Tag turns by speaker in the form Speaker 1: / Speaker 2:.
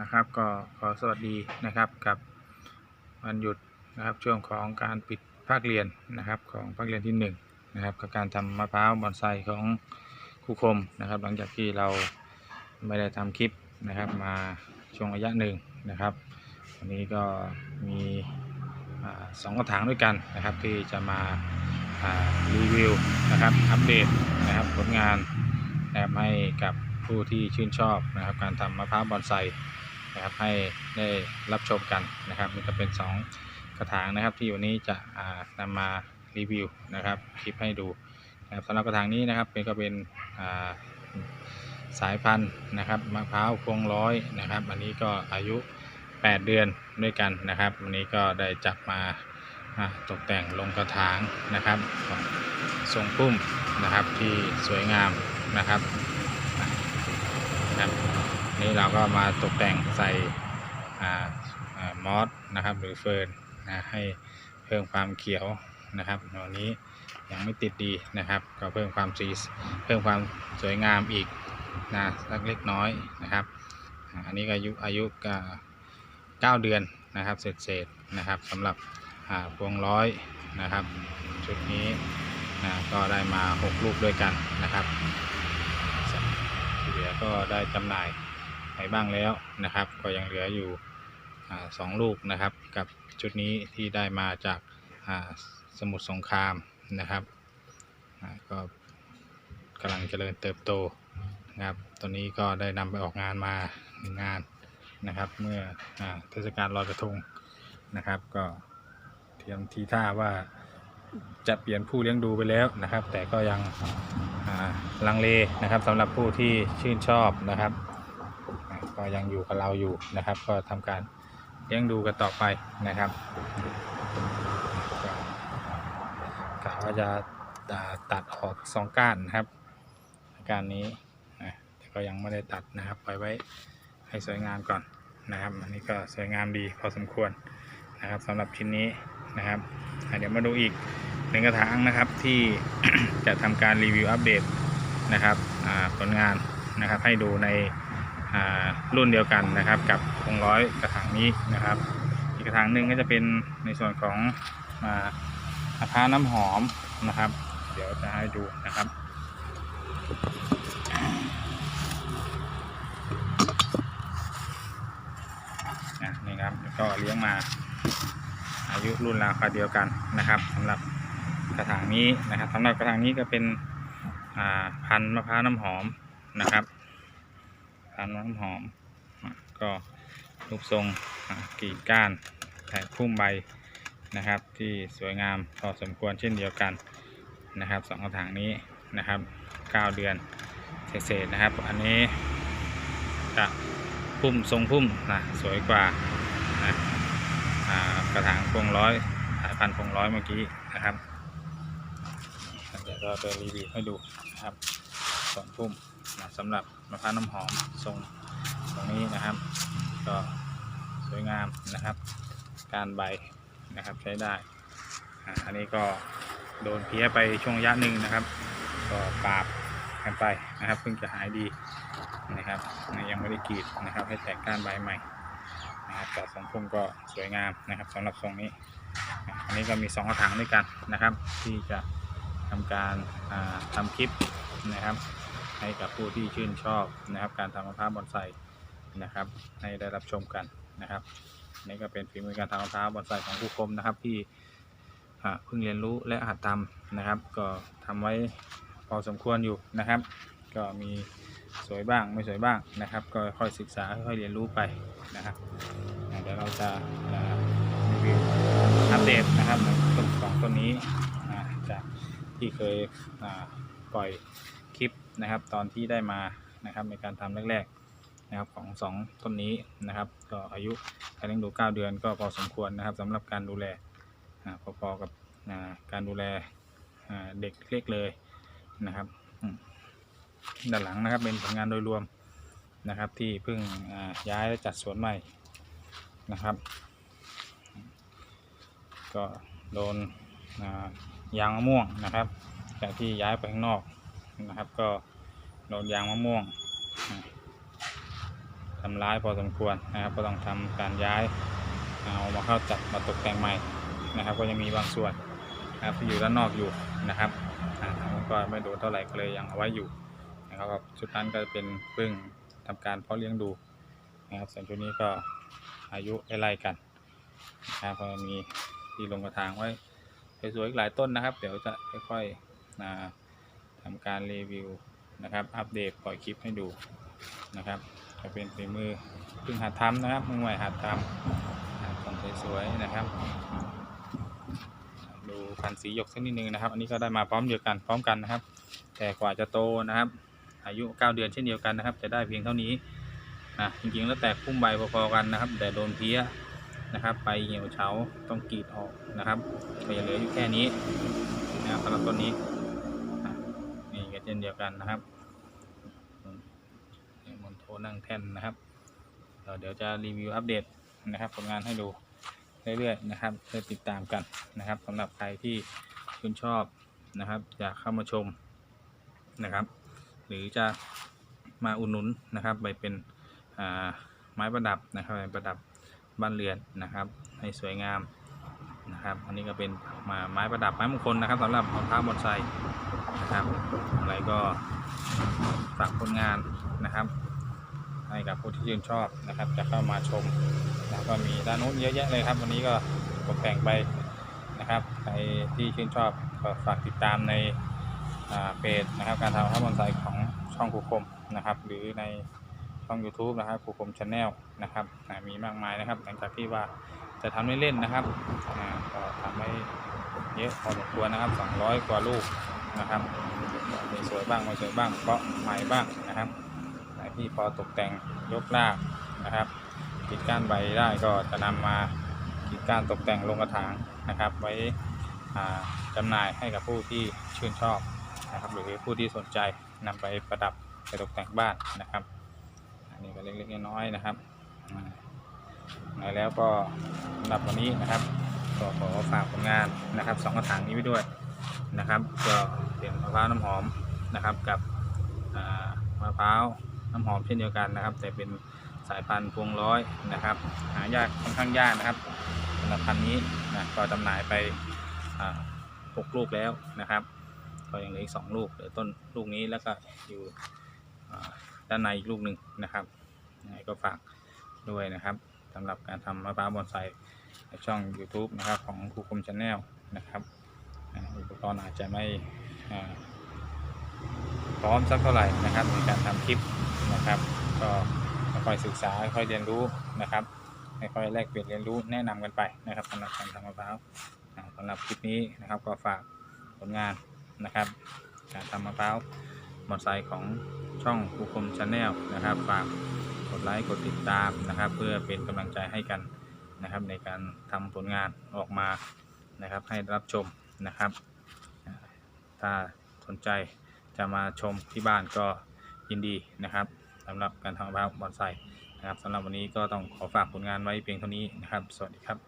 Speaker 1: นะครับก็ขอสวัสดีนะครับกับวันหยุดนะครับช่วงของการปิดภาคเรียนนะครับของภาคเรียนที่หนึ่งนะครับกับการทำมะพร้าวบอนไซของครูคมนะครับ หลังจากที่เราไม่ได้ทำคลิปนะครับมาช่วงระยะหนึ่งนะครับวันนี้ก็มีอสองกระถางด้วยกันนะครับที่จะมาอ่ารีวิวนะครับอัปเดตนะครับผลงานนะครับให้กับ ผู้ที่ชื่นชอบนะครับการทำมะพร้าวบอนไซนะครับให้ได้รับชมกันนะครับนี่ก็เป็นสองกระถางนะครับ ที่วันนี้จะอ่านำมารีวิวนะครับคลิปให้ดูนะครับสำหรับกระถางนี้นะครับเป็นก็เป็นาสายพันธุ์นะครับมะพร้าวพวงร้อยนะครับ อันนี้ก็อายุ 8 เดือนด้วยกันนะครับ วันนี้ก็ได้จับมาตกแต่งลงกระถางนะครับทรงพุ่มนะครับที่สวยงามนะครับ นี่เราก็มาตกแต่งใส่มอสนะครับ หรือเฟิร์นนะให้เพิ่มความเขียวนะครับวันนี้ยังไม่ติดดีนะครับ ก็เพิ่มความสีเพิ่มความสวยงามอีกนะสักเล็กน้อยนะครับ อันนี้ก็อายุอายุก็9เดือนนะครับเสร็จเสร็จนะครับสำหรับพวงร้อยนะครับชุดนี้นะก็ได้มา 6 ลูกด้วยกันนะครับที่เหลือก็ได้จำหน่าย ไปบ้างแล้วนะครับ ก็ยังเหลืออยู่สองลูกนะครับ กับชุดนี้ที่ได้มาจากสมุทรสงครามนะครับก็กำลังเจริญเติบโตนะครับตอนนี้ก็ได้นำไปออกงานมาหนึ่งงานนะครับ เมื่ออเทศกาลลอยกระทงนะครับ ก็เตรียมทีท่าว่าจะเปลี่ยนผู้เลี้ยงดูไปแล้วนะครับ แต่ก็ยังลังเลนะครับสำหรับผู้ที่ชื่นชอบนะครับ ก็ยังอยู่กับเราอยู่นะครับ ก็ทำการเลี้ยงดูกันต่อไปนะครับก็กะว่าจะตัดออกสองก้านนะครับการนี้นะแต่ก็ยังไม่ได้ตัดนะครับปล่อยไว้ให้สวยงามก่อนนะครับ อันนี้ก็สวยงามดีพอสมควรนะครับสำหรับชิ้นนี้นะครับเดี๋ยวมาดูอีกหนึ่งกระถางนะครับที่จะทำการรีวิวอัปเดตนะครับผลงานนะครับให้ดูใน รุ่นเดียวกันนะครับ กับวงร้อยกระถางนี้นะครับ อีกกระถางหนึ่งก็จะเป็นในส่วนของอ่ามะพร้าวน้ำหอมนะครับ เดี๋ยวจะให้ดูนะครับนะนี่ครับก็เลี้ยงมาอายุรุ่นราวคราวเดียวกันนะครับสำหรับกระถางนี้นะครับสำหรับกระถางนี้ก็เป็นพันธุ์มะพร้าวน้ำหอมนะครับ พันธุ์น้ำหอม ก็รูปทรงกรีดก้านแถบพุ่มใบนะครับ ที่สวยงามพอสมควรเช่นเดียวกันนะครับสองกระถางนี้นะครับ 9 เดือนเศษๆนะครับ อันนี้จะพุ่มทรงพุ่มนะสวยกว่านะกระถางพวงร้อยสายพันธุ์พวงร้อยเมื่อกี้นะครับเดี๋ยวเราจะรีวิวให้ดูนะครับทรงพุ่ม นะสำหรับมะพร้าวน้ำหอมทรงตรงนี้นะครับ ก็สวยงามนะครับ การใบนะครับใช้ได้อันนี้ก็โดนเพี้ยไปช่วงระยะหนึ่งนะครับ ก็ปราบกันไปนะครับเพิ่งจะหายดีนะครับยังไม่ได้กรีดนะครับ ให้แตกก้านใบใหม่นะครับแต่ทรงพุ่มก็สวยงามนะครับสำหรับทรงนี้อันนี้ก็มี2กระถางด้วยกันนะครับ ที่จะทำการอ่าทำคลิปนะครับ ให้กับผู้ที่ชื่นชอบนะครับ การทำมะพร้าวบอนไซนะครับ ให้ได้รับชมกันนะครับนี่ก็เป็นฝีมือการทำมะพร้าวบอนไซของผู้คมนะครับ ที่เพิ่งเรียนรู้และหัดทำนะครับ ก็ทำไว้พอสมควรอยู่นะครับ ก็มีสวยบ้างไม่สวยบ้างนะครับ ก็ค่อยศึกษาค่อยเรียนรู้ไปนะครับเดี๋ยวเราจะรีวิวอัปเดตนะครับต้นสองต้นนี้จากที่เคยปล่อย นะครับ ตอนที่ได้มานะครับในการทำแรกๆนะครับของสองต้นนี้นะครับ ก็อายุการเลี้ยงดู 9 เดือนก็พอสมควรนะครับสำหรับการดูแลอ่าพอๆกับการดูแลเด็กเล็กเลยนะครับด้านหลังนะครับเป็นผลงานโดยรวมนะครับที่เพิ่งย้ายและจัดสวนใหม่นะครับ ก็โดนยางมะม่วงนะครับ จากที่ย้ายไปข้างนอก นะครับ ก็โดนยางมะม่วงทำร้ายพอสมควรนะครับ ก็ต้องทำการย้ายเอามาเข้าจัดมาตกแต่งใหม่นะครับ ก็ยังมีบางส่วนนะครับที่อยู่ด้านนอกอยู่นะครับอ่าก็ไม่โดนเท่าไหร่ก็เลยยังเอาไว้อยู่นะครับชุดนั้นก็เป็นพึ่งทำการเพาะเลี้ยงดูนะครับส่วนชุดนี้ก็อายุไล่กันนะครับก็มีที่ลงกระถางไว้สวยๆอีกหลายต้นนะครับ เดี๋ยวจะค่อยๆ อ่าทำการรีวิวนะครับ อัปเดตปล่อยคลิปให้ดูนะครับจะเป็นฝีมือเพิ่งหัดทำนะครับมือใหม่หัดทำอ่าต้นสวยๆนะครับ ดูพันธุ์สีหยกสักนิดนึงนะครับ อันนี้ก็ได้มาพร้อมเดียวกันพร้อมกันนะครับ แต่กว่าจะโตนะครับ อายุ 9 เดือนเช่นเดียวกันนะครับ จะได้เพียงเท่านี้นะจริงๆแล้วแตกพุ่มใบพอๆกันนะครับ แต่โดนเพี้ยนะครับ ไปเหี่ยวเฉาต้องกรีดออกนะครับก็จะเหลืออยู่แค่นี้นะครับสำหรับต้นนี้ ช่นเดียวกันนะครับมอนโทนั่งแท่นนะครับเดี๋ยวเดี๋ยวจะรีวิวอัปเดตนะครับผลงานให้ดูเรื่อยๆนะครับเพื่อติดตามกันนะครับสำหรับใครที่ชื่นชอบนะครับอยากเข้ามาชมนะครับ หรือจะมาอุดหนุนนะครับไปเป็นไม้ประดับนะครับไม้ประดับบ้านเรือนนะครับ ให้สวยงามนะครับ อันนี้ก็เป็นมาไม้ประดับไม้มงคลนะครับสำหรับมะพร้าวบอนไซ นะครับอะไรก็ฝากผลงานนะครับ ให้กับผู้ที่ชื่นชอบนะครับ จะเข้ามาชมแล้วก็มีด้านนู้นเยอะแยะเลยครับ วันนี้ก็ตกแต่งไปนะครับใครที่ชื่นชอบก็ฝากติดตามในเพจนะครับ การทำข้าวบอนไซของช่องครูคมนะครับ หรือในช่อง YouTube นะครับครูคมชาแนลนะครับมีมากมายนะครับ หลังจากที่ว่าจะทำเล่นๆนะครับก็ทำให้เยอะพอสมควรนะครับ 200 กว่าลูก นะครับมีสวยบ้างไม่สวยบ้างเพราะใหม่บ้างนะครับไหนที่พอตกแต่งยกลากนะครับกิดก้านใบได้ก็จะนำมากิดก้านตกแต่งลงกระถางนะครับ ไว้อ่าจำหน่ายให้กับผู้ที่ชื่นชอบนะครับหรือผู้ที่สนใจนำไปประดับไปตกแต่งบ้านนะครับ อันนี้ก็เล็กๆน้อยๆนะครับไหนแล้วก็สำหรับวันนี้นะครับก็ขอฝากผลงานนะครับสองกระถางนี้ไว้ด้วย นะครับ ก็เป็นมะพร้าวน้ำหอมนะครับ กับมะพร้าวน้ำหอมเช่นเดียวกันนะครับ แต่เป็นสายพันธุ์พวงร้อยนะครับ หายากค่อนข้างยากนะครับสำหรับพันธุ์นี้นะก็จำหน่ายไปอ่าหกลูกแล้วนะครับ ก็ยังเหลืออีกสองลูกเหลือต้นลูกนี้แล้วก็อยู่ด้านในอีกลูกหนึ่งนะครับยังไงก็ฝากด้วยนะครับสำหรับการทำมะพร้าวบอนไซช่อง YouTube นะครับของครูคมชาแนลนะครับ อุปกรณ์อาจจะไม่พร้อมสักเท่าไหร่นะครับในการทำคลิปนะครับก็ค่อยศึกษาค่อยเรียนรู้นะครับค่อยๆแลกเปลี่ยนเรียนรู้แนะนำกันไปนะครับสำหรับการทำมะพร้าวสำหรับคลิปนี้นะครับก็ฝากผลงานนะครับ การทำมะพร้าวบอนไซของช่องภูคมชาแนลนะครับ ฝากกดไลค์กดติดตามนะครับ เพื่อเป็นกำลังใจให้กันนะครับในการทำผลงานออกมานะครับ ให้รับชม นะครับ ถ้าสนใจจะมาชมที่บ้านก็ยินดีนะครับสำหรับการทำมะพร้าวบอนไซนะครับสำหรับวันนี้ก็ต้องขอฝากผลงานไว้เพียงเท่านี้นะครับ สวัสดีครับ